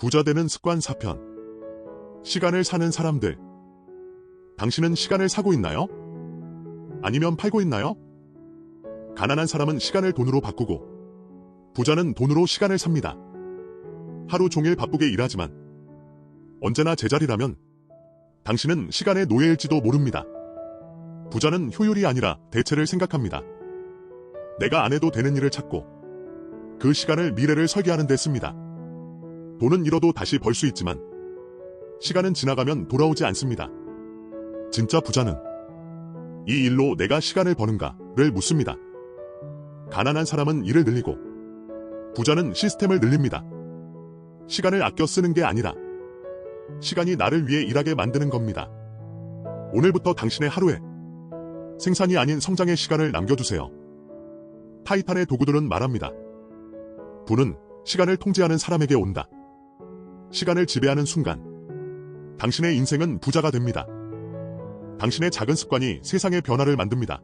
부자 되는 습관 4편. 시간을 사는 사람들. 당신은 시간을 사고 있나요? 아니면 팔고 있나요? 가난한 사람은 시간을 돈으로 바꾸고, 부자는 돈으로 시간을 삽니다. 하루 종일 바쁘게 일하지만, 언제나 제자리라면, 당신은 시간의 노예일지도 모릅니다. 부자는 효율이 아니라 대체를 생각합니다. 내가 안 해도 되는 일을 찾고, 그 시간을 미래를 설계하는 데 씁니다. 돈은 잃어도 다시 벌 수 있지만 시간은 지나가면 돌아오지 않습니다. 진짜 부자는 이 일로 내가 시간을 버는가를 묻습니다. 가난한 사람은 일을 늘리고 부자는 시스템을 늘립니다. 시간을 아껴 쓰는 게 아니라 시간이 나를 위해 일하게 만드는 겁니다. 오늘부터 당신의 하루에 생산이 아닌 성장의 시간을 남겨주세요. 타이탄의 도구들은 말합니다. 부는 시간을 통제하는 사람에게 온다. 시간을 지배하는 순간 당신의 인생은 부자가 됩니다. 당신의 작은 습관이 세상의 변화를 만듭니다.